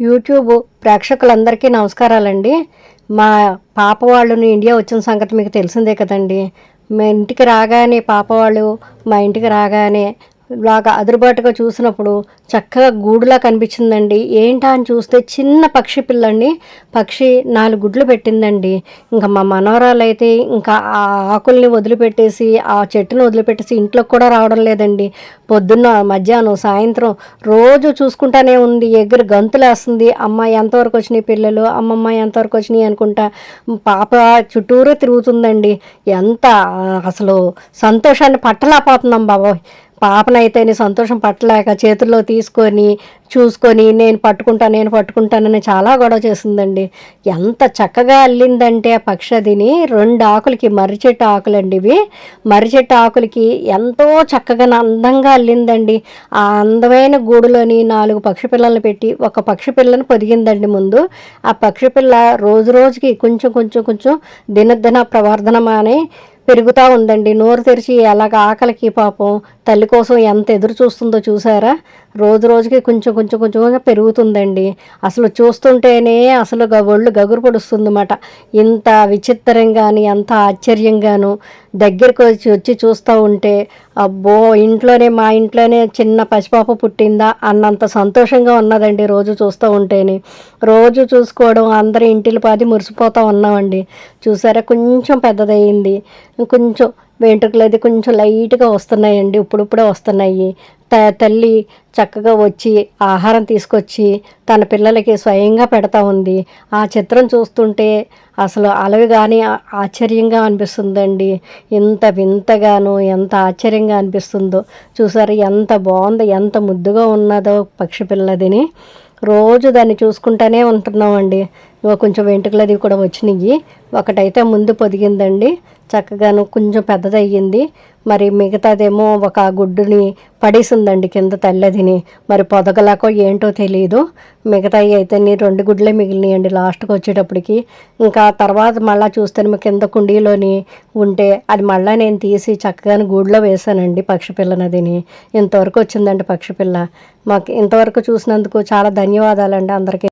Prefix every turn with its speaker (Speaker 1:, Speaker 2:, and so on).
Speaker 1: YouTube ప్రేక్షకులందరికీ నమస్కారాలండి. మా పాప వాళ్ళని ఇండియా వచ్చిన సంగతి మీకు తెలిసిందే కదండి. మా ఇంటికి రాగానే పాప వాళ్ళు మా ఇంటికి రాగానే లాగా అదురుబాటుగా చూసినప్పుడు చక్కగా గూడులా కనిపించిందండి. ఏంటా అని చూస్తే చిన్న పక్షి పిల్లండి. పక్షి నాలుగు గుడ్లు పెట్టిందండి. ఇంకా మా మనవరాలు అయితే ఇంకా ఆ ఆకుల్ని వదిలిపెట్టేసి ఆ చెట్టుని వదిలిపెట్టేసి ఇంట్లోకి కూడా రావడం లేదండి. పొద్దున్న మధ్యాహ్నం సాయంత్రం రోజు చూసుకుంటానే ఉంది. ఎగురు గంతులేస్తుంది. అమ్మ ఎంతవరకు వచ్చినాయి పిల్లలు? అమ్మమ్మ ఎంతవరకు వచ్చినాయి అనుకుంటా పాప చుట్టూరు తిరుగుతుందండి. ఎంత అసలు సంతోషాన్ని పట్టలేకపోతున్నాం బాబోయ్. పాపనైతేనే సంతోషం పట్టలేక చేతుల్లో తీసుకొని చూసుకొని నేను పట్టుకుంటా నేను పట్టుకుంటానని చాలా గొడవ చేసిందండి ఎంత చక్కగా అల్లిందంటే ఆ పక్షి అదిని రెండు ఆకులకి మర్రి చెట్టు ఆకులండి ఇవి. మర్రి చెట్టు ఆకులకి ఎంతో చక్కగా అందంగా అల్లిందండి. ఆ అందమైన గూడులోని నాలుగు పక్షి పిల్లలను పెట్టి ఒక పక్షి పిల్లని పొదిగిందండి ముందు. ఆ పక్షి పిల్ల రోజు రోజుకి కొంచెం కొంచెం కొంచెం దినదిన ప్రవర్ధనమానే పెరుగుతూ ఉందండి. నోరు తెరిచి ఎలాగ ఆకలికి పాపం తల్లి కోసం ఎంత ఎదురు చూస్తుందో చూసారా? రోజు రోజుకి కొంచెం కొంచెం కొంచెంగా పెరుగుతుందండి. అసలు చూస్తుంటేనే అసలు గ- ఒళ్ళు గగురు పొడుస్తుందన్నమాట. ఇంత విచిత్రంగాని ఎంత ఆశ్చర్యంగాను దగ్గరికి వచ్చి వచ్చి చూస్తూ ఉంటే అబ్బో ఇంట్లోనే మా ఇంట్లోనే చిన్న పసిపాప పుట్టిందా అన్నంత సంతోషంగా ఉన్నదండి రోజు చూస్తూ ఉంటేనే. రోజు చూసుకోవడం అందరి ఇంటిలో పాది మురిసిపోతూ ఉన్నామండి. చూసారా? కొంచెం పెద్దదయ్యింది కొంచెం వెంట్రుకలు అది కొంచెం లైట్గా వస్తున్నాయండి. ఇప్పుడిప్పుడే వస్తున్నాయి. త తల్లి చక్కగా వచ్చి ఆహారం తీసుకొచ్చి తన పిల్లలకి స్వయంగా పెడతా ఉంది. ఆ చిత్రం చూస్తుంటే అసలు అలవి కానీ ఆశ్చర్యంగా అనిపిస్తుందండి. ఎంత వింతగాను ఎంత ఆశ్చర్యంగా అనిపిస్తుందో. చూసారు ఎంత బాగుందో ఎంత ముద్దుగా ఉన్నదో పక్షి పిల్లదిని. రోజు దాన్ని చూసుకుంటానే ఉంటున్నామండి. కొంచెం వెంట్రుకలు అది కూడా వచ్చినాయి ఒకటైతే ముందు పొదిగిందండి. చక్కగాను కొంచెం పెద్దదయ్యింది. మరి మిగతాదేమో ఒక గుడ్డుని పడేసిందండి కింద తెల్లదిని. మరి పొదగలాకో ఏంటో తెలియదు మిగతాయి అయితే నీ రెండు గుడ్లే మిగిలినాయండి లాస్ట్కి వచ్చేటప్పటికి. ఇంకా తర్వాత మళ్ళీ చూస్తే మీ కింద కుండీలోని ఉంటే అది మళ్ళీ నేను తీసి చక్కగా గూడులో వేసానండి పక్షిపిల్లనదిని ఇంతవరకు వచ్చిందండి పక్షిపిల్ల. మాకు ఇంతవరకు చూసినందుకు చాలా ధన్యవాదాలండి అందరికీ.